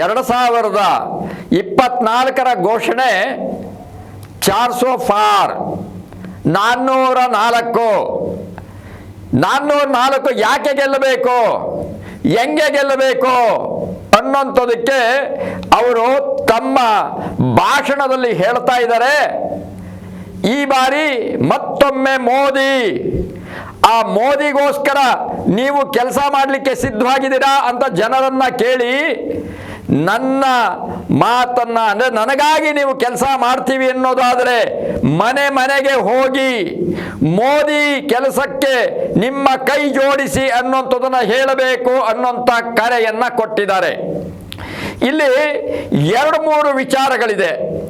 ಎರಡು ಸಾವಿರದ ಇಪ್ಪತ್ನಾಲ್ಕರ ಘೋಷಣೆ ಚಾರ್ ಸೋ ಫಾರ್ ನಾನ್ನೂರ ನಾಲ್ಕು. ನಾನ್ನೂರ ನಾಲ್ಕು ಯಾಕೆ ಗೆಲ್ಲಬೇಕು? ಹೆಂಗೆ ಗೆಲ್ಲಬೇಕು ಅನ್ನೋಂಥದಕ್ಕೆ ಅವರು ತಮ್ಮ ಭಾಷಣದಲ್ಲಿ ಹೇಳ್ತಾ ಇದ್ದಾರೆ. ಈ ಬಾರಿ ಮತ್ತೊಮ್ಮೆ ಮೋದಿ. ಆ ಮೋದಿಗೋಸ್ಕರ ನೀವು ಕೆಲಸ ಮಾಡಲಿಕ್ಕೆ ಸಿದ್ಧವಾಗಿದ್ದೀರಾ ಅಂತ ಜನರನ್ನ ಕೇಳಿ ನನ್ನ ಮಾತನ್ನ, ಅಂದ್ರೆ ನನಗಾಗಿ ನೀವು ಕೆಲಸ ಮಾಡ್ತೀವಿ ಅನ್ನೋದಾದರೆ ಮನೆ ಮನೆಗೆ ಹೋಗಿ ಮೋದಿ ಕೆಲಸಕ್ಕೆ ನಿಮ್ಮ ಕೈ ಜೋಡಿಸಿ ಅನ್ನೋಂಥದ್ದನ್ನ ಹೇಳಬೇಕು ಅನ್ನೋಂಥ ಕರೆಯನ್ನ ಕೊಟ್ಟಿದ್ದಾರೆ. ಇಲ್ಲಿ ಎರಡು ಮೂರು ವಿಚಾರಗಳಿದೆ.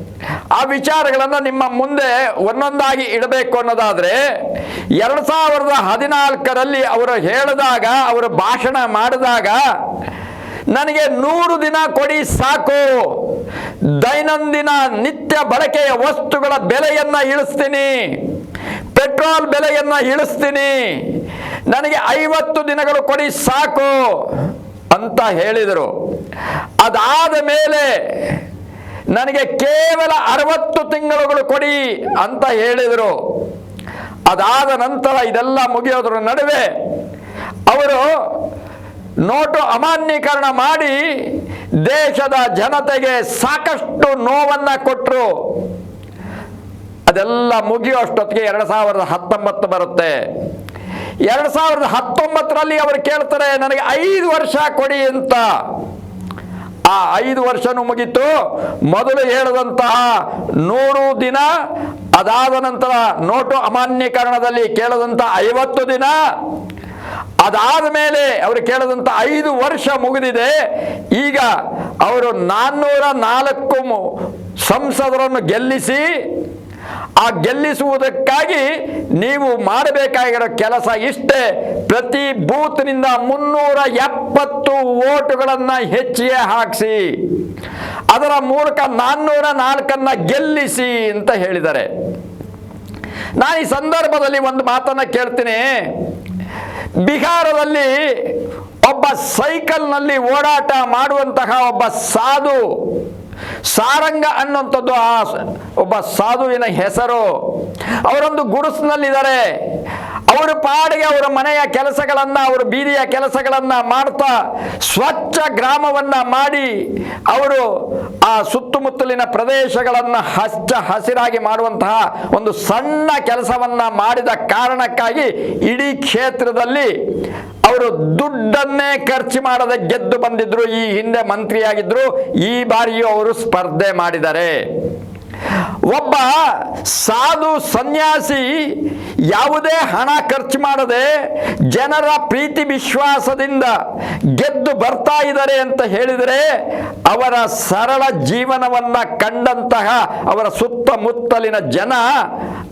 ಆ ವಿಚಾರಗಳನ್ನು ನಿಮ್ಮ ಮುಂದೆ ಒಂದೊಂದಾಗಿ ಇಡಬೇಕು ಅನ್ನೋದಾದ್ರೆ, ಎರಡು ಸಾವಿರದ ಹದಿನಾಲ್ಕರಲ್ಲಿ ಅವರು ಹೇಳಿದಾಗ, ಅವರು ಭಾಷಣ ಮಾಡಿದಾಗ ನನಗೆ ನೂರು ದಿನ ಕೊಡಿ ಸಾಕು. ದೈನಂದಿನ ನಿತ್ಯ ಬಳಕೆಯ ವಸ್ತುಗಳ ಬೆಲೆಯನ್ನ ಇಳಿಸ್ತೀನಿ. ಪೆಟ್ರೋಲ್ ಬೆಲೆಯನ್ನ ಇಳಿಸ್ತೀನಿ. ನನಗೆ ಐವತ್ತು ದಿನಗಳು ಕೊಡಿ ಸಾಕು ಅಂತ ಹೇಳಿದರು. ಅದಾದ ಮೇಲೆ ನನಗೆ ಕೇವಲ ಅರವತ್ತು ತಿಂಗಳುಗಳು ಕೊಡಿ ಅಂತ ಹೇಳಿದರು. ಅದಾದ ನಂತರ ಇದೆಲ್ಲ ಮುಗಿಯೋದ್ರ ನಡುವೆ ಅವರು ನೋಟು ಅಮಾನ್ಯೀಕರಣ ಮಾಡಿ ದೇಶದ ಜನತೆಗೆ ಸಾಕಷ್ಟು ನೋವನ್ನು ಕೊಟ್ಟರು ಅದೆಲ್ಲ ಮುಗಿಯುವಷ್ಟೊತ್ತಿಗೆ ಎರಡು ಸಾವಿರದ ಹತ್ತೊಂಬತ್ತು ಬರುತ್ತೆ. ಎರಡು ಸಾವಿರದ ಹತ್ತೊಂಬತ್ತರಲ್ಲಿ ಅವರು ಕೇಳ್ತಾರೆ, ನನಗೆ ಐದು ವರ್ಷ ಕೊಡಿ ಅಂತ. ಆ ಐದು ವರ್ಷನೂ ಮುಗೀತು. ಮೊದಲು ಹೇಳಿದಂತಹ ನೂರು ದಿನ, ಅದಾದ ನಂತರ ನೋಟು ಅಮಾನ್ಯೀಕರಣದಲ್ಲಿ ಕೇಳದಂತ ಐವತ್ತು ದಿನ ಅದಾದ ಮೇಲೆ ಅವರು ಕೇಳದಂತ ಐದು ವರ್ಷ ಮುಗಿದಿದೆ. ಈಗ ಅವರು ನಾನ್ನೂರ ನಾಲ್ಕು ಸಂಸದರನ್ನು ಗೆಲ್ಲಿಸಿ, ಆ ಗೆಲ್ಲಿಸುವುದಕ್ಕಾಗಿ ನೀವು ಮಾಡಬೇಕಾಗಿರೋ ಕೆಲಸ ಇಷ್ಟೇ. ಪ್ರತಿ ಬೂತ್ನಿಂದ ಮುನ್ನೂರ ಎಪ್ಪತ್ತು ಓಟುಗಳನ್ನು ಹೆಚ್ಚಿಗೆ ಹಾಕಿಸಿ, ಅದರ ಮೂಲಕ ನಾನ್ನೂರ ನಾಲ್ಕನ್ನ ಗೆಲ್ಲಿಸಿ ಅಂತ ಹೇಳಿದ್ದಾರೆ. ನಾನು ಈ ಸಂದರ್ಭದಲ್ಲಿ ಒಂದು ಮಾತನ್ನ ಕೇಳ್ತೀನಿ. ಬಿಹಾರದಲ್ಲಿ ಒಬ್ಬ ಸೈಕಲ್ನಲ್ಲಿ ಓಡಾಟ ಮಾಡುವಂತಹ ಒಬ್ಬ ಸಾಧು, ಸಾರಂಗ ಅನ್ನುವಂಥದ್ದು ಆ ಒಬ್ಬ ಸಾಧುವಿನ ಹೆಸರು. ಅವರೊಂದು ಗುಡಿಸ್ನಲ್ಲಿದ್ದಾರೆ ಅವರ ಪಾಡಿಗೆ ಅವರ ಮನೆಯ ಕೆಲಸಗಳನ್ನ, ಅವರ ಬೀದಿಯ ಕೆಲಸಗಳನ್ನ ಮಾಡ್ತಾ ಗ್ರಾಮವನ್ನ ಮಾಡಿ ಅವರು ಆ ಸುತ್ತಮುತ್ತಲಿನ ಪ್ರದೇಶಗಳನ್ನು ಹಚ್ಚ ಹಸಿರಾಗಿ ಮಾಡುವಂತಹ ಒಂದು ಸಣ್ಣ ಕೆಲಸವನ್ನ ಮಾಡಿದ ಕಾರಣಕ್ಕಾಗಿ ಇಡೀ ಕ್ಷೇತ್ರದಲ್ಲಿ ಅವರು ದುಡ್ಡನ್ನೇ ಖರ್ಚು ಮಾಡದೆ ಗೆದ್ದು ಬಂದಿದ್ರು, ಈ ಹಿಂದೆ ಮಂತ್ರಿಯಾಗಿದ್ರು, ಈ ಬಾರಿಯೂ ಅವರು ಸ್ಪರ್ಧೆ ಮಾಡಿದ್ದಾರೆ ಒಬ್ಬ ಸಾಧು ಸನ್ಯಾಸಿ ಯಾವುದೇ ಹಣ ಖರ್ಚು ಮಾಡದೆ ಜನರ ಪ್ರೀತಿ ವಿಶ್ವಾಸದಿಂದ ಗೆದ್ದು ಬರ್ತಾ ಇದ್ದಾರೆ ಅಂತ ಹೇಳಿದರೆ ಅವರ ಸರಳ ಜೀವನವನ್ನು ಕಂಡಂತಹ ಅವರ ಸುತ್ತಮುತ್ತಲಿನ ಜನ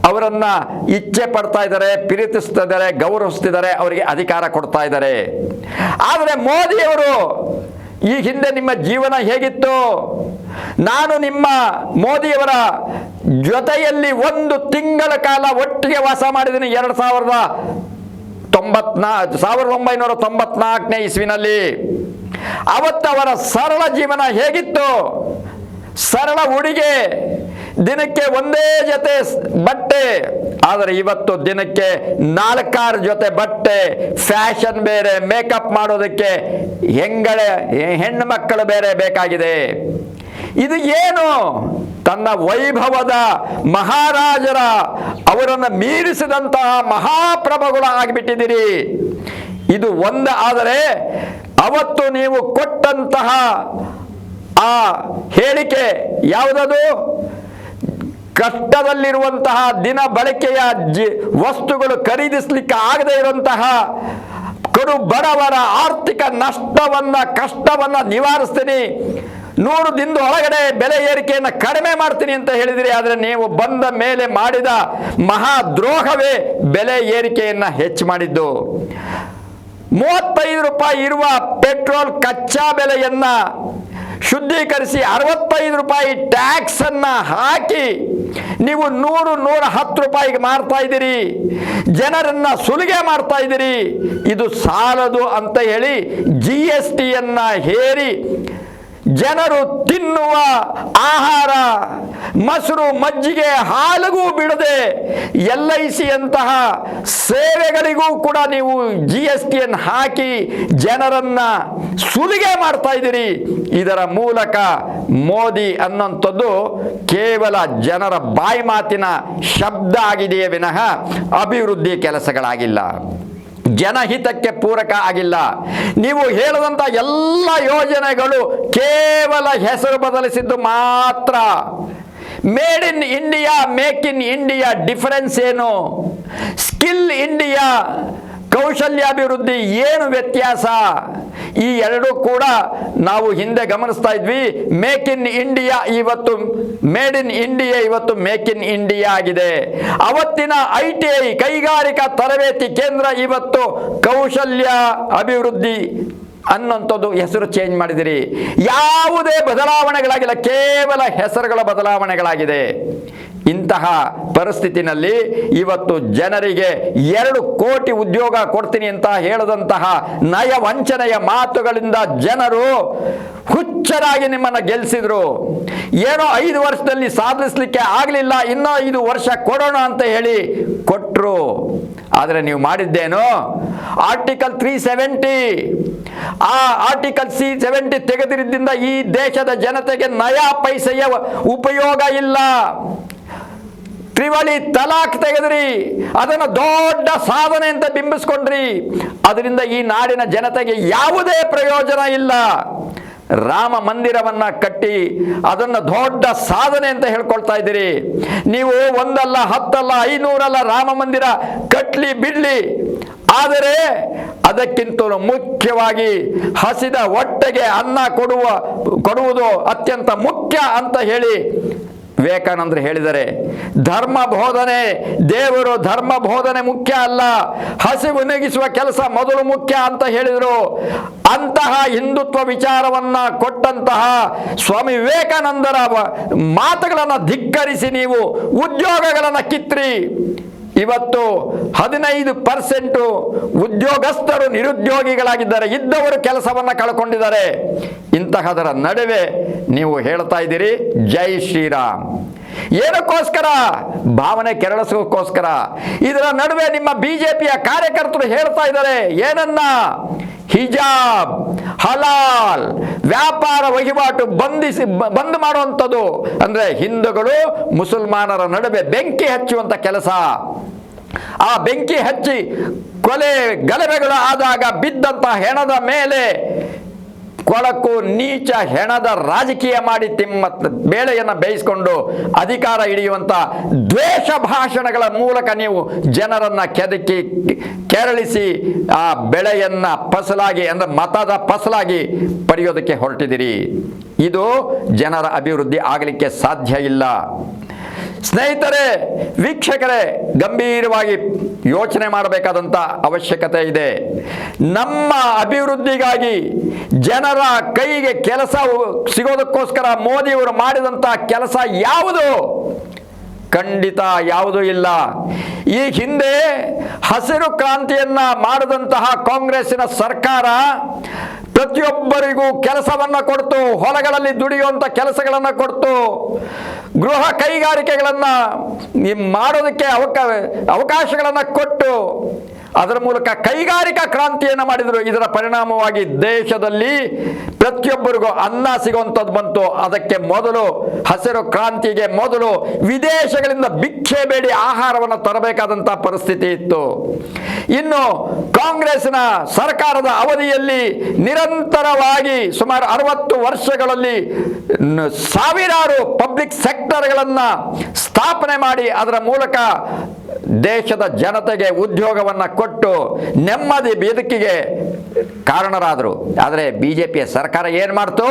ಅವರನ್ನು ಇಚ್ಛೆ ಪಡ್ತಾ ಇದ್ದಾರೆ ಪ್ರೀತಿಸ್ತಿದ್ದಾರೆ ಗೌರವಿಸ್ತಿದ್ದಾರೆ ಅವರಿಗೆ ಅಧಿಕಾರ ಕೊಡ್ತಾ ಇದ್ದಾರೆ. ಆದರೆ ಮೋದಿಯವರು ಈ ಹಿಂದೆ ನಿಮ್ಮ ಜೀವನ ಹೇಗಿತ್ತು? ನಾನು ನಿಮ್ಮ ಮೋದಿಯವರ ಜೊತೆಯಲ್ಲಿ ಒಂದು ತಿಂಗಳ ಕಾಲ ಒಟ್ಟಿಗೆ ವಾಸ ಮಾಡಿದ್ದೀನಿ ಎರಡು ಸಾವಿರದ ತೊಂಬತ್ನಾ, ಸಾವಿರದ ಒಂಬೈನೂರ ತೊಂಬತ್ನಾಲ್ಕನೇ ಇಸ್ವಿನಲ್ಲಿ. ಅವತ್ತವರ ಸರಳ ಜೀವನ ಹೇಗಿತ್ತು? ಸರಳ ಉಡುಗೆ ದಿನಕ್ಕೆ ಒಂದೇ ಜೊತೆ ಬಟ್ಟೆ. ಆದರೆ ಇವತ್ತು ದಿನಕ್ಕೆ ನಾಲ್ಕಾರು ಜೊತೆ ಬಟ್ಟೆ. ಫ್ಯಾಷನ್ ಬೇರೆ, ಮೇಕಪ್ ಮಾಡೋದಕ್ಕೆ ಹೆಂಗಳೆ, ಹೆಣ್ಣು ಮಕ್ಕಳು ಬೇರೆ ಬೇಕಾಗಿದೆ. ಇದು ಏನು? ತನ್ನ ವೈಭವದ ಮಹಾರಾಜರ ಅವರನ್ನು ಮೀರಿಸಿದಂತಹ ಮಹಾಪ್ರಭುಗಳು ಆಗಿಬಿಟ್ಟಿದ್ದೀರಿ. ಇದು ಒಂದು, ಆದರೆ ಅವತ್ತು ನೀವು ಕೊಟ್ಟಂತಹ ಆ ಹೇಳಿಕೆ ಯಾವುದದು? ಕಷ್ಟದಲ್ಲಿರುವಂತಹ ದಿನ ಬಳಕೆಯ ವಸ್ತುಗಳು ಖರೀದಿಸಲಿಕ್ಕೆ ಆಗದೇ ಇರುವಂತಹ ಕಡು ಬಡವರ ಆರ್ಥಿಕ ನಷ್ಟವನ್ನ, ಕಷ್ಟವನ್ನ ನಿವಾರಿಸ್ತೀನಿ. ನೂರು ದಿನದ ಒಳಗಡೆ ಬೆಲೆ ಏರಿಕೆಯನ್ನು ಕಡಿಮೆ ಮಾಡ್ತೀನಿ ಅಂತ ಹೇಳಿದಿರಿ. ಆದರೆ ನೀವು ಬಂದ ಮೇಲೆ ಮಾಡಿದ ಮಹಾ ದ್ರೋಹವೇ ಬೆಲೆ ಏರಿಕೆಯನ್ನು ಹೆಚ್ಚು ಮಾಡಿದ್ದು. ಮೂವತ್ತೈದು ರೂಪಾಯಿ ಇರುವ ಪೆಟ್ರೋಲ್ ಕಚ್ಚಾ ಬೆಲೆಯನ್ನ ಶುದ್ಧೀಕರಿಸಿ ಅರವತ್ತೈದು ರೂಪಾಯಿ ಟ್ಯಾಕ್ಸ್ ಅನ್ನ ಹಾಕಿ ನೀವು ನೂರು, ನೂರ ಹತ್ತು ರೂಪಾಯಿಗೆ ಮಾರ್ತಾ ಇದ್ದೀರಿ. ಜನರನ್ನು ಸುಲಿಗೆ ಮಾಡ್ತಾ ಇದ್ದೀರಿ. ಇದು ಸಾಲದು ಅಂತ ಹೇಳಿ ಜಿ ಎಸ್ ಟಿಯನ್ನು ಹೇರಿ ಜನರು ತಿನ್ನುವ ಆಹಾರ, ಮೊಸರು, ಮಜ್ಜಿಗೆ, ಹಾಲಿಗೂ ಬಿಡದೆ ಎಲ್ ಐ ಸಿಯಂತಹ ಸೇವೆಗಳಿಗೂ ಕೂಡ ನೀವು ಜಿ ಎಸ್ ಟಿಯನ್ನು ಹಾಕಿ ಜನರನ್ನ ಸುಲಿಗೆ ಮಾಡ್ತಾ ಇದ್ದೀರಿ. ಇದರ ಮೂಲಕ ಮೋದಿ ಅನ್ನೋಂಥದ್ದು ಕೇವಲ ಜನರ ಬಾಯಿ ಮಾತಿನ ಶಬ್ದ ಆಗಿದೆಯೇ ವಿನಃ ಅಭಿವೃದ್ಧಿ ಕೆಲಸಗಳಾಗಿಲ್ಲ. ಜನಹಿತಕ್ಕೆ ಪೂರಕ ಆಗಿಲ್ಲ. ನೀವು ಹೇಳದಂತ ಎಲ್ಲ ಯೋಜನೆಗಳು ಕೇವಲ ಹೆಸರು ಬದಲಿಸಿದ್ದು ಮಾತ್ರ. Made in India make in India difference ಏನು? ಸ್ಕಿಲ್ ಇಂಡಿಯಾ ಕೌಶಲ್ಯಾಭಿವೃದ್ಧಿ ಏನು ವ್ಯತ್ಯಾಸ? ಈ ಎರಡೂ ಕೂಡ ನಾವು ಹಿಂದೆ ಗಮನಿಸ್ತಾ ಇದ್ವಿ. ಮೇಕ್ ಇನ್ ಇಂಡಿಯಾ ಇವತ್ತು ಮೇಡ್ ಇನ್ ಇಂಡಿಯಾ ಇವತ್ತು ಮೇಕ್ ಇನ್ ಇಂಡಿಯಾ ಆಗಿದೆ. ಅವತ್ತಿನ ಐ ಟಿ ಐ ಕೈಗಾರಿಕಾ ತರಬೇತಿ ಕೇಂದ್ರ ಇವತ್ತು ಕೌಶಲ್ಯ ಅಭಿವೃದ್ಧಿ ಅನ್ನೋಂಥದ್ದು ಹೆಸರು ಚೇಂಜ್ ಮಾಡಿದಿರಿ. ಯಾವುದೇ ಬದಲಾವಣೆಗಳಾಗಿಲ್ಲ, ಕೇವಲ ಹೆಸರುಗಳ ಬದಲಾವಣೆಗಳಾಗಿದೆ. ಇಂತಹ ಪರಿಸ್ಥಿತಿನಲ್ಲಿ ಇವತ್ತು ಜನರಿಗೆ ಎರಡು ಕೋಟಿ ಉದ್ಯೋಗ ಕೊಡ್ತೀನಿ ಅಂತ ಹೇಳದಂತಹ ನಯವಂಚನೆಯ ಮಾತುಗಳಿಂದ ಜನರು ಹುಚ್ಚರಾಗಿ ನಿಮ್ಮನ್ನು ಗೆಲ್ಲಿಸಿದ್ರು ಏನೋ ಐದು ವರ್ಷದಲ್ಲಿ ಸಾಧಿಸಲಿಕ್ಕೆ ಆಗಲಿಲ್ಲ, ಇನ್ನೂ ಐದು ವರ್ಷ ಕೊಡೋಣ ಅಂತ ಹೇಳಿ ಕೊಟ್ಟರು ಆದರೆ ನೀವು ಮಾಡಿದ್ದೇನು? ಆರ್ಟಿಕಲ್ ತ್ರೀ ಸೆವೆಂಟಿ ಆ ಆರ್ಟಿಕಲ್ ಸಿ ಸೆವೆಂಟಿ ತೆಗೆದಿದ್ದರಿಂದ ಈ ದೇಶದ ಜನತೆಗೆ ನಯಾ ಪೈಸೆಯ ಉಪಯೋಗ ಇಲ್ಲ. ತ್ರಿವಳಿ ತಲಾಖ್ ತೆಗೆದ್ರಿ. ಅದನ್ನು ದೊಡ್ಡ ಸಾಧನೆ ಅಂತ ಬಿಂಬಿಸ್ಕೊಂಡ್ರಿ. ಅದರಿಂದ ಈ ನಾಡಿನ ಜನತೆಗೆ ಯಾವುದೇ ಪ್ರಯೋಜನ ಇಲ್ಲ. ರಾಮ ಮಂದಿರವನ್ನ ಕಟ್ಟಿ ಅದನ್ನು ದೊಡ್ಡ ಸಾಧನೆ ಅಂತ ಹೇಳ್ಕೊಳ್ತಾ ಇದ್ದೀರಿ. ನೀವು ಒಂದಲ್ಲ, ಹತ್ತಲ್ಲ, ಐನೂರಲ್ಲ ರಾಮ ಮಂದಿರ ಕಟ್ಲಿ ಬಿಡ್ಲಿ. ಆದರೆ ಅದಕ್ಕಿಂತ ಮುಖ್ಯವಾಗಿ ಹಸಿದ ಹೊಟ್ಟೆಗೆ ಅನ್ನ ಕೊಡುವ, ಕೊಡುವುದು ಅತ್ಯಂತ ಮುಖ್ಯ ಅಂತ ಹೇಳಿ ವಿವೇಕಾನಂದರು ಹೇಳಿದರೆ, ಧರ್ಮ ಬೋಧನೆ ದೇವರು ಧರ್ಮ ಬೋಧನೆ ಮುಖ್ಯ ಅಲ್ಲ. ಹಸಿವು ನೀಗಿಸುವ ಕೆಲಸ ಮೊದಲು ಮುಖ್ಯ ಅಂತ ಹೇಳಿದರು. ಅಂತಹ ಹಿಂದುತ್ವ ವಿಚಾರವನ್ನ ಕೊಟ್ಟಂತಹ ಸ್ವಾಮಿ ವಿವೇಕಾನಂದರ ಮಾತುಗಳನ್ನು ಧಿಕ್ಕರಿಸಿ ನೀವು, ಉದ್ಯೋಗಗಳನ್ನು ಕಿತ್ರಿ. ಇವತ್ತು ಹದಿನೈದು ಪರ್ಸೆಂಟು ಉದ್ಯೋಗಸ್ಥರು ನಿರುದ್ಯೋಗಿಗಳಾಗಿದ್ದಾರೆ. ಇದ್ದವರು ಕೆಲಸವನ್ನು ಕಳ್ಕೊಂಡಿದ್ದಾರೆ. ಇಂತಹದರ ನಡುವೆ ನೀವು ಹೇಳ್ತಾ ಇದ್ದೀರಿ, ಜೈ ಶ್ರೀರಾಮ್. ಏನಕ್ಕೋಸ್ಕರ? ಭಾವನೆ ಕೆರಳಿಸೋಕ್ಕೋಸ್ಕರ. ಇದರ ನಡುವೆ ನಿಮ್ಮ ಬಿಜೆಪಿಯ ಕಾರ್ಯಕರ್ತರು ಹೇಳ್ತಾ ಇದ್ದಾರೆ, ಏನನ್ನ? ಹಿಜಾಬ್, ಹಲಾಲ್, ವ್ಯಾಪಾರ ವಹಿವಾಟು ಬಂಧಿಸಿ, ಬಂದ್ ಮಾಡುವಂಥದ್ದು. ಅಂದ್ರೆ ಹಿಂದೂಗಳು ಮುಸಲ್ಮಾನರ ನಡುವೆ ಬೆಂಕಿ ಹಚ್ಚುವಂತ ಕೆಲಸ. ಆ ಬೆಂಕಿ ಹಚ್ಚಿ ಕೊಲೆ ಗಲಭೆಗಳು ಆದಾಗ ಬಿದ್ದಂತ ಹೆಣದ ಮೇಲೆ ಕೊಳಕು ನೀಚ ಹೆಣದ ರಾಜಕೀಯ ಮಾಡಿ ತಿಮ್ಮ ಬೇಳೆಯನ್ನು ಬೇಯಿಸಿಕೊಂಡು ಅಧಿಕಾರ ಹಿಡಿಯುವಂತ ದ್ವೇಷ ಭಾಷಣಗಳ ಮೂಲಕ ನೀವು ಜನರನ್ನು ಕೆದಕಿ ಕೆರಳಿಸಿ ಆ ಬೆಳೆಯನ್ನು ಫಸಲಾಗಿ ಅಂದ್ರೆ ಮತದ ಫಸಲಾಗಿ ಪಡೆಯೋದಕ್ಕೆ ಹೊರಟಿದ್ದೀರಿ. ಇದು ಜನರ ಅಭಿವೃದ್ಧಿ ಆಗಲಿಕ್ಕೆ ಸಾಧ್ಯ ಇಲ್ಲ. ಸ್ನೇಹಿತರೆ, ವೀಕ್ಷಕರೇ, ಗಂಭೀರವಾಗಿ ಯೋಚನೆ ಮಾಡಬೇಕಾದಂಥ ಅವಶ್ಯಕತೆ ಇದೆ. ನಮ್ಮ ಅಭಿವೃದ್ಧಿಗಾಗಿ ಜನರ ಕೈಗೆ ಕೆಲಸ ಸಿಗೋದಕ್ಕೋಸ್ಕರ ಮೋದಿಯವರು ಮಾಡಿದಂಥ ಕೆಲಸ ಯಾವುದು? ಖಂಡಿತ ಯಾವುದೂ ಇಲ್ಲ. ಈ ಹಿಂದೆ ಹಸಿರು ಕ್ರಾಂತಿಯನ್ನು ಮಾಡಿದಂತಹ ಕಾಂಗ್ರೆಸ್ಸಿನ ಸರ್ಕಾರ ಪ್ರತಿಯೊಬ್ಬರಿಗೂ ಕೆಲಸವನ್ನ ಕೊಡ್ತು ಹೊಲಗಳಲ್ಲಿ ದುಡಿಯುವಂತ ಕೆಲಸಗಳನ್ನ ಕೊಡ್ತು ಗೃಹ ಕೈಗಾರಿಕೆಗಳನ್ನ ಮಾಡೋದಕ್ಕೆ ಅವಕ ಅವಕಾಶಗಳನ್ನ ಕೊಟ್ಟು ಅದರ ಮೂಲಕ ಕೈಗಾರಿಕಾ ಕ್ರಾಂತಿಯನ್ನು ಮಾಡಿದರು. ಇದರ ಪರಿಣಾಮವಾಗಿ ದೇಶದಲ್ಲಿ ಪ್ರತಿಯೊಬ್ಬರಿಗೂ ಅನ್ನ ಸಿಗುವಂಥದ್ದು ಬಂತು. ಅದಕ್ಕೆ ಮೊದಲು ಹಸಿರು ಕ್ರಾಂತಿಗೆ ಮೊದಲು ವಿದೇಶಗಳಿಂದ ಭಿಕ್ಷೆ ಬೇಡಿ ಆಹಾರವನ್ನು ತರಬೇಕಾದಂಥ ಪರಿಸ್ಥಿತಿ ಇತ್ತು. ಇನ್ನು ಕಾಂಗ್ರೆಸ್ನ ಸರ್ಕಾರದ ಅವಧಿಯಲ್ಲಿ ನಿರಂತರವಾಗಿ ಸುಮಾರು ಅರವತ್ತು ವರ್ಷಗಳಲ್ಲಿ ಸಾವಿರಾರು ಪಬ್ಲಿಕ್ ಸೆಕ್ಟರ್ಗಳನ್ನು ಸ್ಥಾಪನೆ ಮಾಡಿ ಅದರ ಮೂಲಕ ದೇಶದ ಜನತೆಗೆ ಉದ್ಯೋಗವನ್ನು ಕೊಟ್ಟು ನೆಮ್ಮದಿ ಬದುಕಿಗೆ ಕಾರಣರಾದರು. ಆದರೆ ಬಿ ಜೆ ಪಿಯ ಸರ್ಕಾರ ಏನು ಮಾಡ್ತು?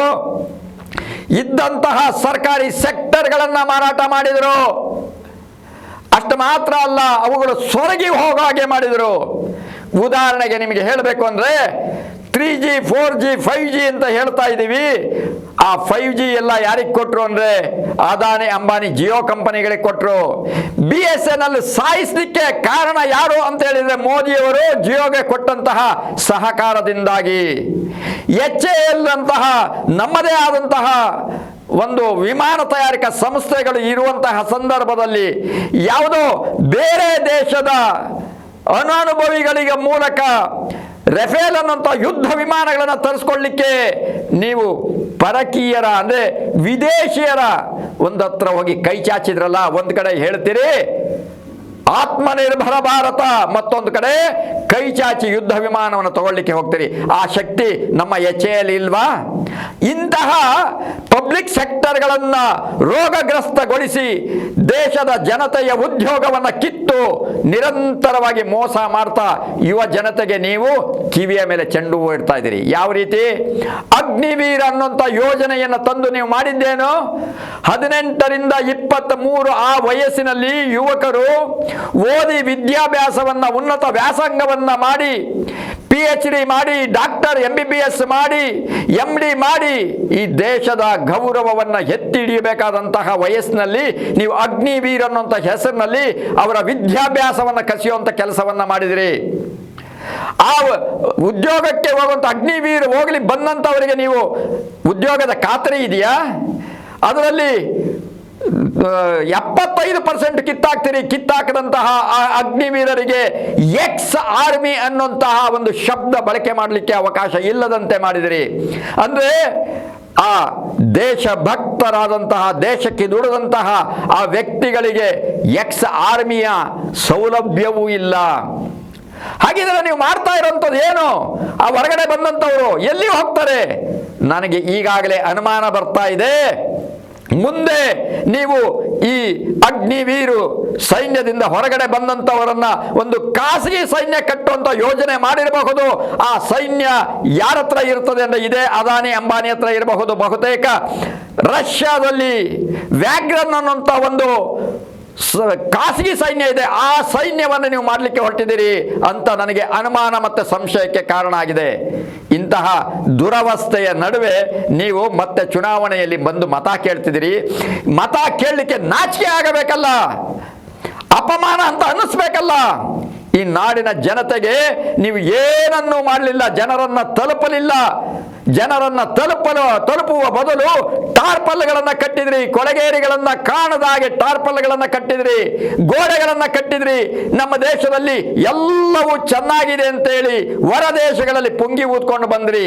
ಇದ್ದಂತಹ ಸರ್ಕಾರಿ ಸೆಕ್ಟರ್ಗಳನ್ನು ಮಾರಾಟ ಮಾಡಿದರು. ಅಷ್ಟು ಮಾತ್ರ ಅಲ್ಲ, ಅವುಗಳು ಸೊರಗಿ ಹೋಗೋ ಹಾಗೆ ಮಾಡಿದರು. ಉದಾಹರಣೆಗೆ ನಿಮಗೆ ಹೇಳಬೇಕು ಅಂದರೆ three G four G five G ಅಂತ ಹೇಳ್ತಾ ಇದ್ದೀವಿ ಆ ಫೈವ್ ಜಿ ಎಲ್ಲ ಯಾರಿಗೆ ಕೊಟ್ರು ಅಂದ್ರೆ ಅದಾನಿ ಅಂಬಾನಿ, ಜಿಯೋ ಕಂಪನಿಗಳಿಗೆ ಕೊಟ್ರು. ಬಿ ಎಸ್ ಎನ್ ಎಲ್ ಸಾಯಿಸಲಿಕ್ಕೆ ಕಾರಣ ಯಾರು ಅಂತ ಹೇಳಿದ್ರೆ ಮೋದಿಯವರು ಜಿಯೋಗೆ ಕೊಟ್ಟಂತಹ ಸಹಕಾರದಿಂದಾಗಿ. ಎಚ್ ಎ ಎಲ್ ಅಂತಹ ನಮ್ಮದೇ ಆದಂತಹ ಒಂದು ವಿಮಾನ ತಯಾರಿಕಾ ಸಂಸ್ಥೆಗಳು ಇರುವಂತಹ ಸಂದರ್ಭದಲ್ಲಿ ಯಾವುದೋ ಬೇರೆ ದೇಶದ ಅನಾನುಭವಿಗಳಿಗೆ ಮೂಲಕ ರೆಫೇಲ್ ಅನ್ನೋಂಥ ಯುದ್ಧ ವಿಮಾನಗಳನ್ನು ತರಿಸ್ಕೊಳ್ಳಿಕ್ಕೆ ನೀವು ಪರಕೀಯರ, ಅಂದರೆ ವಿದೇಶಿಯರ ಒಂದತ್ರ ಹೋಗಿ ಕೈ ಚಾಚಿದ್ರಲ್ಲ, ಒಂದು ಕಡೆ ಹೇಳ್ತೀರಿ, ಆತ್ಮನಿರ್ಭರ ಭಾರತ, ಮತ್ತೊಂದು ಕಡೆ ಕೈ ಚಾಚಿ ಯುದ್ಧ ವಿಮಾನವನ್ನು ತಗೊಳ್ಳಿಕ್ಕೆ ಹೋಗ್ತೀರಿ. ಆ ಶಕ್ತಿ ನಮ್ಮ ಎಚೆಯಲ್ಲಿ ಇಲ್ವಾ? ಇಂತಹ ಪಬ್ಲಿಕ್ ಸೆಕ್ಟರ್ಗಳನ್ನ ರೋಗಗ್ರಸ್ತಗೊಳಿಸಿ ದೇಶದ ಜನತೆಯ ಉದ್ಯೋಗವನ್ನು ಕಿತ್ತು ನಿರಂತರವಾಗಿ ಮೋಸ ಮಾಡ್ತಾ ಯುವ ಜನತೆಗೆ ನೀವು ಕಿವಿಯ ಮೇಲೆ ಚೆಂಡು ಇಡ್ತಾ ಇದ್ದೀರಿ. ಯಾವ ರೀತಿ? ಅಗ್ನಿವೀರ ಅನ್ನುವಂಥ ಯೋಜನೆಯನ್ನು ತಂದು ನೀವು ಮಾಡಿದ್ದೇನು? ಹದಿನೆಂಟರಿಂದ ಇಪ್ಪತ್ತ್ ಮೂರು ಆ ವಯಸ್ಸಿನಲ್ಲಿ ಯುವಕರು ಓದಿ ವಿದ್ಯಾಭ್ಯಾಸವನ್ನ ಉನ್ನತ ವ್ಯಾಸಂಗವನ್ನ ಮಾಡಿ ಪಿ ಎಚ್ ಡಿ ಮಾಡಿ doctor M B B S ಮಾಡಿ ಎಂ ಡಿ ಮಾಡಿ, ಈ ದೇಶದ ಗೌರವವನ್ನು ಎತ್ತಿ ಹಿಡಿಯಬೇಕಾದಂತಹ ವಯಸ್ಸಿನಲ್ಲಿ ನೀವು ಅಗ್ನಿವೀರ್ ಅನ್ನುವಂಥ ಹೆಸರಿನಲ್ಲಿ ಅವರ ವಿದ್ಯಾಭ್ಯಾಸವನ್ನು ಕಸಿಯುವಂಥ ಕೆಲಸವನ್ನು ಮಾಡಿದಿರಿ. ಆ ಉದ್ಯೋಗಕ್ಕೆ ಹೋಗುವಂಥ ಅಗ್ನಿವೀರ್ ಹೋಗಲಿ, ಬಂದಂಥವರಿಗೆ ನೀವು ಉದ್ಯೋಗದ ಖಾತರಿ ಇದೆಯಾ? ಅದರಲ್ಲಿ ಎಪ್ಪತ್ತೈದು ಪರ್ಸೆಂಟ್ ಕಿತ್ತಾಕ್ತೀರಿ. ಕಿತ್ತಾಕದಂತಹ ಅಗ್ನಿವೀರರಿಗೆ ಎಕ್ಸ್ ಆರ್ಮಿ ಅನ್ನುವಂತಹ ಒಂದು ಶಬ್ದ ಬಳಕೆ ಮಾಡಲಿಕ್ಕೆ ಅವಕಾಶ ಇಲ್ಲದಂತೆ ಮಾಡಿದಿರಿ. ಅಂದ್ರೆ ಆ ದೇಶಭಕ್ತರಾದಂತಹ, ದೇಶಕ್ಕೆ ದುಡಿದಂತಹ ಆ ವ್ಯಕ್ತಿಗಳಿಗೆ ಎಕ್ಸ್ ಆರ್ಮಿಯ ಸೌಲಭ್ಯವೂ ಇಲ್ಲ. ಹಾಗಿದ್ರೆ ನೀವು ಮಾಡ್ತಾ ಇರೋಂಥದ್ದು ಏನು? ಆ ಹೊರಗಡೆ ಬಂದಂಥವರು ಎಲ್ಲಿ ಹೋಗ್ತಾರೆ? ನನಗೆ ಈಗಾಗಲೇ ಅನುಮಾನ ಬರ್ತಾ ಇದೆ. ಮುಂದೆ ನೀವು ಈ ಅಗ್ನಿವೀರು ಸೈನ್ಯದಿಂದ ಹೊರಗಡೆ ಬಂದಂಥವರನ್ನ ಒಂದು ಖಾಸಗಿ ಸೈನ್ಯ ಕಟ್ಟುವಂತ ಯೋಜನೆ ಮಾಡಿರಬಹುದು. ಆ ಸೈನ್ಯ ಯಾರ ಹತ್ರ ಇರ್ತದೆ ಅಂದ್ರೆ ಇದೇ ಅದಾನಿ ಅಂಬಾನಿ ಹತ್ರ ಇರಬಹುದು ಬಹುತೇಕ. ರಷ್ಯಾದಲ್ಲಿ ವ್ಯಾಗ್ರನ್ ಅನ್ನುವಂಥ ಒಂದು ಖಾಸಗಿ ಸೈನ್ಯ ಇದೆ, ಆ ಸೈನ್ಯವನ್ನು ನೀವು ಮಾಡಲಿಕ್ಕೆ ಹೊರಟಿದ್ದೀರಿ ಅಂತ ನನಗೆ ಅನುಮಾನ ಮತ್ತು ಸಂಶಯಕ್ಕೆ ಕಾರಣ ಆಗಿದೆ. ಇಂತಹ ದುರವಸ್ಥೆಯ ನಡುವೆ ನೀವು ಮತ್ತೆ ಚುನಾವಣೆಯಲ್ಲಿ ಬಂದು ಮತ ಕೇಳ್ತಿದ್ದೀರಿ. ಮತ ಕೇಳಲಿಕ್ಕೆ ನಾಚಿಕೆ ಆಗಬೇಕಲ್ಲ. ಅಪಮಾನ ಅಂತ ಅನ್ನಿಸ್ಬೇಕಲ್ಲ. ಈ ನಾಡಿನ ಜನತೆಗೆ ನೀವು ಏನನ್ನೂ ಮಾಡಲಿಲ್ಲ, ಜನರನ್ನ ತಲುಪಲಿಲ್ಲ. ಜನರನ್ನ ತಲುಪಲು, ತಲುಪುವ ಬದಲು ಟಾರ್ಪಲ್ಗಳನ್ನ ಕಟ್ಟಿದ್ರಿ, ಕೊಳಗೇರಿಗಳನ್ನ ಕಾಣದ ಹಾಗೆ ಟಾರ್ಪಲ್ಗಳನ್ನ ಕಟ್ಟಿದ್ರಿ, ಗೋಡೆಗಳನ್ನ ಕಟ್ಟಿದ್ರಿ. ನಮ್ಮ ದೇಶದಲ್ಲಿ ಎಲ್ಲವೂ ಚೆನ್ನಾಗಿದೆ ಅಂತೇಳಿ ಹೊರ ದೇಶಗಳಲ್ಲಿ ಪುಂಗಿ ಊದ್ಕೊಂಡು ಬಂದ್ರಿ.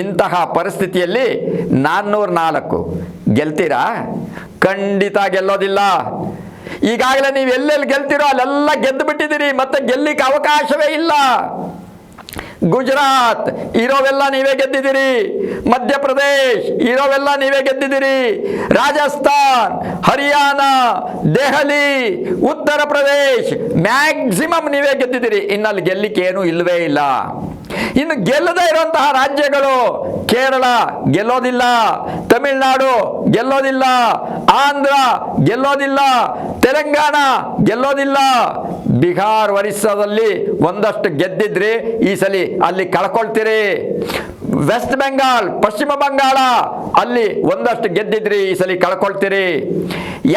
ಇಂತಹ ಪರಿಸ್ಥಿತಿಯಲ್ಲಿ ನಾನ್ನೂರ ನಾಲ್ಕು ಗೆಲ್ತೀರಾ? ಖಂಡಿತ ಗೆಲ್ಲೋದಿಲ್ಲ. ಈಗಾಗಲೇ ನೀವು ಎಲ್ಲೆಲ್ಲಿ ಗೆಲ್ತಿರೋ ಅಲ್ಲೆಲ್ಲ ಗೆದ್ದು ಬಿಟ್ಟಿದ್ದೀರಿ, ಮತ್ತೆ ಗೆಲ್ಲಿಕ್ಕೆ ಅವಕಾಶವೇ ಇಲ್ಲ. ಗುಜರಾತ್ ಇರೋವೆಲ್ಲ ನೀವೇ ಗೆದ್ದಿದ್ದೀರಿ. ಮಧ್ಯಪ್ರದೇಶ್ ಇರೋವೆಲ್ಲ ನೀವೇ ಗೆದ್ದಿದ್ದೀರಿ. ರಾಜಸ್ಥಾನ್, ಹರಿಯಾಣ, ದೆಹಲಿ, ಉತ್ತರ ಪ್ರದೇಶ್ ಮ್ಯಾಕ್ಸಿಮಮ್ ನೀವೇ ಗೆದ್ದಿದ್ದೀರಿ. ಇನ್ನಲ್ಲಿ ಗೆಲ್ಲಿಕ್ಕೆ ಏನೂ ಇಲ್ಲವೇ ಇಲ್ಲ. ಇನ್ನು ಗೆಲ್ಲದೇ ಇರುವಂತಹ ರಾಜ್ಯಗಳು ಕೇರಳ ಗೆಲ್ಲೋದಿಲ್ಲ, ತಮಿಳುನಾಡು ಗೆಲ್ಲೋದಿಲ್ಲ, ಆಂಧ್ರ ಗೆಲ್ಲೋದಿಲ್ಲ, ತೆಲಂಗಾಣ ಗೆಲ್ಲೋದಿಲ್ಲ. ಬಿಹಾರ್, ಒರಿಸ್ಸಾದಲ್ಲಿ ಒಂದಷ್ಟು ಗೆದ್ದಿದ್ರಿ ಈ ಸಲ ಅಲ್ಲಿ ಕಳ್ಕೊಳ್ತೀರಿ. ವೆಸ್ಟ್ ಬೆಂಗಾಲ್, ಪಶ್ಚಿಮ ಬಂಗಾಳ ಅಲ್ಲಿ ಒಂದಷ್ಟು ಗೆದ್ದಿದ್ರಿ ಈ ಸಲ ಕಳ್ಕೊಳ್ತೀರಿ.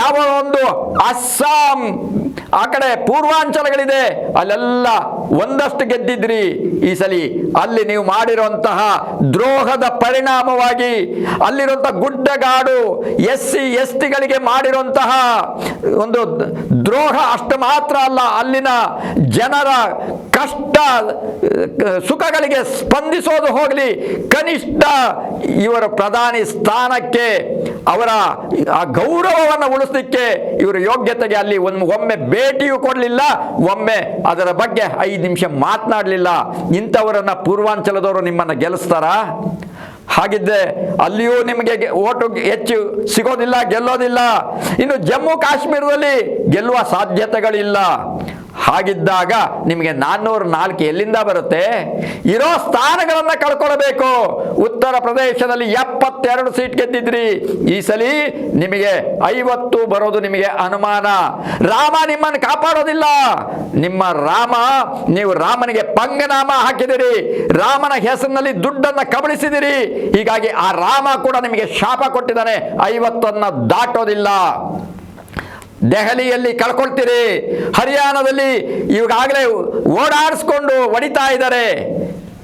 ಯಾವ ಒಂದು ಅಸ್ಸಾಂ ಆ ಕಡೆ ಪೂರ್ವಾಂಚಲಗಳಿದೆ. ಅಲ್ಲೆಲ್ಲ ಒಂದಷ್ಟು ಗೆದ್ದಿದ್ರಿ ಈ ಸಲಿ. ಅಲ್ಲಿ ನೀವು ಮಾಡಿರುವಂತಹ ದ್ರೋಹದ ಪರಿಣಾಮವಾಗಿ ಅಲ್ಲಿರುವಂತಹ ಗುಡ್ಡಗಾಡು ಎಸ್ ಸಿ ಎಸ್ ಟಿಗಳಿಗೆ ಮಾಡಿರುವಂತಹ ಒಂದು ದ್ರೋಹ ಅಷ್ಟು ಮಾತ್ರ ಅಲ್ಲ, ಅಲ್ಲಿನ ಜನರ ಕಷ್ಟ, ಸುಖಗಳಿಗೆ ಸ್ಪಂದಿಸೋದು ಹೋಗಲಿ. ಕನಿಷ್ಠ ಇವರ ಪ್ರಧಾನಿ ಸ್ಥಾನಕ್ಕೆ ಅವರ ಆ ಗೌರವವನ್ನು ಉಳಿಸಲಿಕ್ಕೆ ಇವರ ಯೋಗ್ಯತೆಗೆ ಅಲ್ಲಿ ಒಂದು ಒಮ್ಮೆ ಭೇಟಿಯೂ ಕೊಡಲಿಲ್ಲ. ಒಮ್ಮೆ ಅದರ ಬಗ್ಗೆ ಐದು ನಿಮಿಷ ಮಾತನಾಡಲಿಲ್ಲ. ಇಂಥವರನ್ನ ಪೂರ್ವಾಂಚಲದವರು ನಿಮ್ಮನ್ನು ಗೆಲ್ಲಿಸ್ತಾರಾ? ಹಾಗಿದ್ದೆ ಅಲ್ಲಿಯೂ ನಿಮಗೆ ಓಟು ಹೆಚ್ಚು ಸಿಗೋದಿಲ್ಲ, ಗೆಲ್ಲೋದಿಲ್ಲ. ಇನ್ನು ಜಮ್ಮು ಕಾಶ್ಮೀರದಲ್ಲಿ ಗೆಲ್ಲುವ ಸಾಧ್ಯತೆಗಳಿಲ್ಲ. ಹಾಗಿದ್ದಾಗ ನಿಮಗೆ ನಾನ್ನೂರ ನಾಲ್ಕು ಎಲ್ಲಿಂದ ಬರುತ್ತೆ? ಇರೋ ಸ್ಥಾನಗಳನ್ನು ಕಳ್ಕೊಳ್ಬೇಕು. ಉತ್ತರ ಪ್ರದೇಶದಲ್ಲಿ ಎಪ್ಪತ್ತೆರಡು ಸೀಟ್ ಗೆದ್ದಿದ್ರಿ. ಈ ಸಲ ನಿಮಗೆ ಐವತ್ತು ಬರೋದು ನಿಮಗೆ ಅನುಮಾನ. ರಾಮ ನಿಮ್ಮನ್ನು ಕಾಪಾಡೋದಿಲ್ಲ. ನಿಮ್ಮ ರಾಮ, ನೀವು ರಾಮನಿಗೆ ಪಂಗನಾಮ ಹಾಕಿದಿರಿ. ರಾಮನ ಹೆಸರಿನಲ್ಲಿ ದುಡ್ಡನ್ನು ಕಬಳಿಸಿದಿರಿ. ಹೀಗಾಗಿ ಆ ರಾಮ ಕೂಡ ನಿಮಗೆ ಶಾಪ ಕೊಟ್ಟಿದ್ದಾನೆ. ಐವತ್ತನ್ನು ದಾಟೋದಿಲ್ಲ. ದೆಹಲಿಯಲ್ಲಿ ಕಳ್ಕೊಳ್ತೀರಿ. ಹರಿಯಾಣದಲ್ಲಿ ಇವಾಗಲೇ ಓಡಾಡಿಸ್ಕೊಂಡು ಹೊಡಿತಾ ಇದ್ದಾರೆ.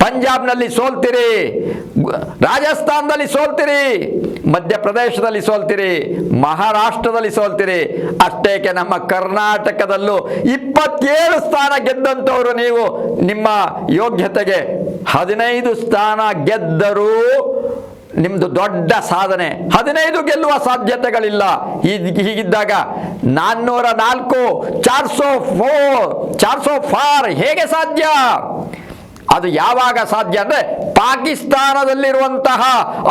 ಪಂಜಾಬ್ನಲ್ಲಿ ಸೋಲ್ತೀರಿ. ರಾಜಸ್ಥಾನದಲ್ಲಿ ಸೋಲ್ತೀರಿ. ಮಧ್ಯಪ್ರದೇಶದಲ್ಲಿ ಸೋಲ್ತೀರಿ. ಮಹಾರಾಷ್ಟ್ರದಲ್ಲಿ ಸೋಲ್ತೀರಿ. ಅಷ್ಟೇಕೆ ನಮ್ಮ ಕರ್ನಾಟಕದಲ್ಲೂ ಇಪ್ಪತ್ತೇಳು ಸ್ಥಾನ ಗೆದ್ದಂಥವರು ನೀವು ನಿಮ್ಮ ಯೋಗ್ಯತೆಗೆ ಹದಿನೈದು ಸ್ಥಾನ ಗೆದ್ದರೂ ನಿಮ್ದು ದೊಡ್ಡ ಸಾಧನೆ. ಹದಿನೈದು ಗೆಲ್ಲುವ ಸಾಧ್ಯತೆಗಳಿಲ್ಲ. ಹೀಗ್- ಹೀಗಿದ್ದಾಗ ನಾನ್ನೂರ ನಾಲ್ಕು, ಚಾರ್ಸೋ ಫೋರ್, ಚಾರ್ಸೋ ಫಾರ್ ಹೇಗೆ ಸಾಧ್ಯ? ಅದು ಯಾವಾಗ ಸಾಧ್ಯ ಅಂದ್ರೆ ಪಾಕಿಸ್ತಾನದಲ್ಲಿರುವಂತಹ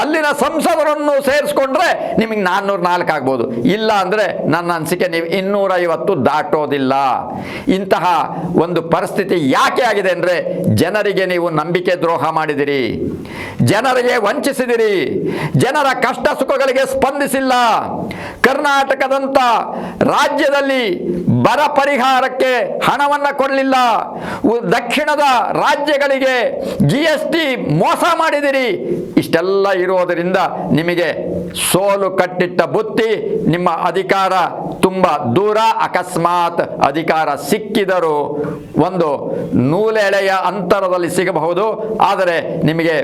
ಅಲ್ಲಿನ ಸಂಸದರನ್ನು ಸೇರಿಸ್ಕೊಂಡ್ರೆ ನಿಮಗೆ ನಾನ್ನೂರ ನಾಲ್ಕು ಆಗ್ಬೋದು. ಇಲ್ಲ ಅಂದರೆ ನನ್ನ ಅನಿಸಿಕೆ ನೀವು ಇನ್ನೂರ ಐವತ್ತು ದಾಟೋದಿಲ್ಲ. ಇಂತಹ ಒಂದು ಪರಿಸ್ಥಿತಿ ಯಾಕೆ ಆಗಿದೆ ಅಂದರೆ ಜನರಿಗೆ ನೀವು ನಂಬಿಕೆ ದ್ರೋಹ ಮಾಡಿದಿರಿ. ಜನರಿಗೆ ವಂಚಿಸಿದಿರಿ. ಜನರ ಕಷ್ಟ ಸುಖಗಳಿಗೆ ಸ್ಪಂದಿಸಿಲ್ಲ. ಕರ್ನಾಟಕದಂತ ರಾಜ್ಯದಲ್ಲಿ ಬರ ಪರಿಹಾರಕ್ಕೆ ಹಣವನ್ನು ಕೊಡಲಿಲ್ಲ. ದಕ್ಷಿಣದ ರಾಜ್ಯಗಳಿಗೆ ಜಿ ಎಸ್ ಟಿ ಮೋಸ ಮಾಡಿದಿರಿ. ಇಷ್ಟೆಲ್ಲ ಇರೋದರಿಂದ ನಿಮಗೆ ಸೋಲು ಕಟ್ಟಿಟ್ಟ ಬುತ್ತಿ, ನಿಮ್ಮ ಅಧಿಕಾರ ತುಂಬ ದೂರ, ಅಕಸ್ಮಾತ್ ಅಧಿಕಾರ ಸಿಕ್ಕಿದರೂ ಒಂದು ನೂಲೆಳೆಯ ಅಂತರದಲ್ಲಿ ಸಿಗಬಹುದು. ಆದರೆ ನಿಮಗೆ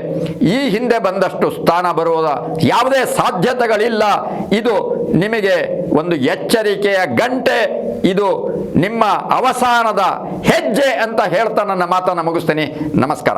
ಈ ಹಿಂದೆ ಬಂದಷ್ಟು ಸ್ಥಾನ ಬರುವುದ ಯಾವುದೇ ಸಾಧ್ಯತೆಗಳಿಲ್ಲ. ಇದು ನಿಮಗೆ ಒಂದು ಎಚ್ಚರಿಕೆಯ ಗಂಟೆ. ಇದು ನಿಮ್ಮ ಅವಸಾನದ ಹೆಜ್ಜೆ ಅಂತ ಹೇಳ್ತಾ ನನ್ನ ಮಾತನ್ನು ಮುಗಿಸ್ತೀನಿ. ನಮಸ್ಕಾರ.